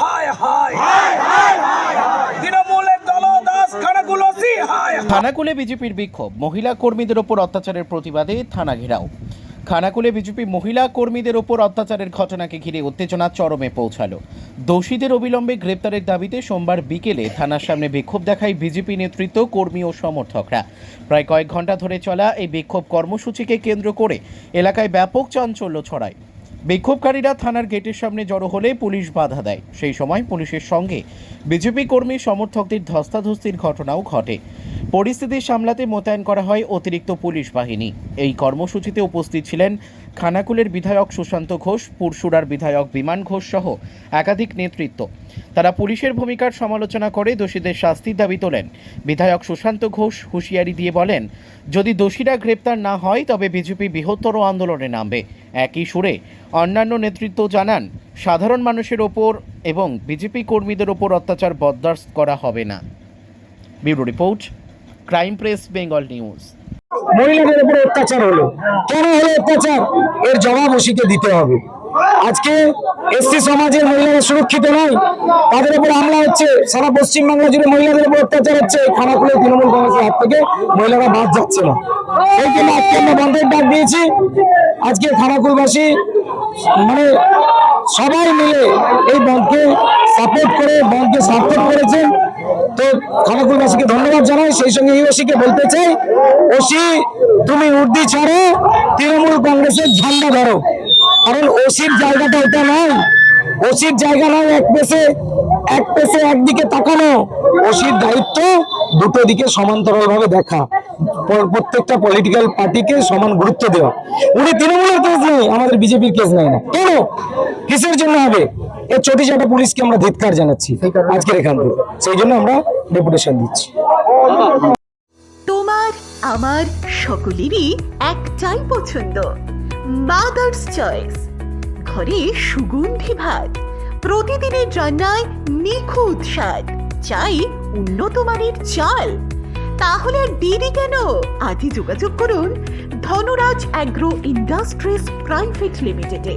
হায় হায়। তৃণমূলের দলদাস হায় হায়। বিজেপির বিক্ষোভ। মহিলা কর্মীদের ওপর অত্যাচারের প্রতিবাদে থানা ঘেরাও। খানাকুলে বিজেপি মহিলা কর্মীদের ওপর অত্যাচারের ঘটনাকে ঘিরে উত্তেজনা চরমে পৌঁছালো। দোষীদের অবিলম্বে গ্রেপ্তারের দাবিতে সোমবার বিকেলে থানার সামনে বিক্ষোভ দেখায় বিজেপি নেতৃত্ব কর্মী ও সমর্থকরা। প্রায় কয়েক ঘণ্টা ধরে চলা এই বিক্ষোভ কর্মসূচিকে কেন্দ্র করে এলাকায় ব্যাপক চাঞ্চল্য ছড়ায়। বিক্ষোভকারীরা থানার গেটের সামনে জড়ো হলে পুলিশ বাধা দেয়। সেই সময় পুলিশের সঙ্গে বিজেপি কর্মী সমর্থকদের ধস্তাধস্তির ঘটনাও ঘটে। পরিস্থিতি সামলাতে মোতায়েন করা হয় অতিরিক্ত পুলিশ বাহিনী। এই কর্মসূচিতে উপস্থিত ছিলেন খানাকুলের বিধায়ক সুশান্ত ঘোষ, পুরসুরার বিধায়ক বিমান ঘোষ সহ একাধিক নেতৃত্ব। তারা পুলিশের ভূমিকার সমালোচনা করে দোষীদের শাস্তির দাবি তোলেন। বিধায়ক সুশান্ত ঘোষ হুঁশিয়ারি দিয়ে বলেন, যদি দোষীরা গ্রেপ্তার না হয়, তবে বিজেপি বৃহত্তর আন্দোলনে নামবে। একই সুরে অন্যান্য নেতৃত্ব জানান, সাধারণ মানুষের ওপর এবং বিজেপি কর্মীদের ওপর অত্যাচার বরদাস্ত করা হবে না। Bureau report, crime press, Bengal news. মহিলাদের উপরে অত্যাচার হলো। কেন হলো অত্যাচার? এর জবাব ওসিকে দিতে হবে। আজকে এসসি সমাজের মহিলারা সুরক্ষিত নয়। তাদের উপর হামলা হচ্ছে। সারা পশ্চিমবাংলা জুড়ে মহিলাদের উপর অত্যাচার হচ্ছে। খানাকুলে তৃণমূল কংগ্রেসের হাত থেকে মহিলারা বাদ যাচ্ছে না। এই জন্য আজকে আমরা বন্ধের ডাক দিয়েছি। আজকে খানাকুলবাসী মানে সবাই মিলে এই বন্ধকে সাপোর্ট করে বন্ধকে সার্থক করেছেন তো খানাকুলবাসীকে ধন্যবাদ জানাই। সেই সঙ্গে এই ওসিকে বলতে চাই, ওসি, তুমি উর্দি ছাড়ো, তৃণমূল কংগ্রেসের ঝান্ডা ধরো। কারণ ওসির জায়গাটা এটা নয়। ওসির জায়গা নয়, এক পেশে এক পেশে একদিকে তাকানো। ওসির দায়িত্ব দুটো দিকে সমান্তরাল ভাবে দেখা প্রত্যেকটা পলিটিক্যাল পার্টিকে সমান গুরুত্ব দেওয়া। উনি তৃণমূলের কেস নেই, আমাদের বিজেপির কেস নেয় না কেন? কিসের জন্য হবে? এর চটি চাটা পুলিশকে আমরা ধিৎকার জানাচ্ছি আজকের এখান থেকে। সেই জন্য আমরা ডেপুটেশন দিচ্ছি। তোমার আমার সকলেরই একটাই পছন্দ মাদার্স চয়েস ঘরে সুগন্ধি ভাত প্রতিদিনের রান্নায় নিখুঁত স্বাদ চাই উন্নত মানের চাল। তাহলে আর দেরি কেন? আজই যোগাযোগ করুন ধনরাজ অ্যাগ্রো ইন্ডাস্ট্রিজ প্রাইভেট লিমিটেডে।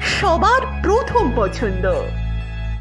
সবার প্রথম পছন্দ।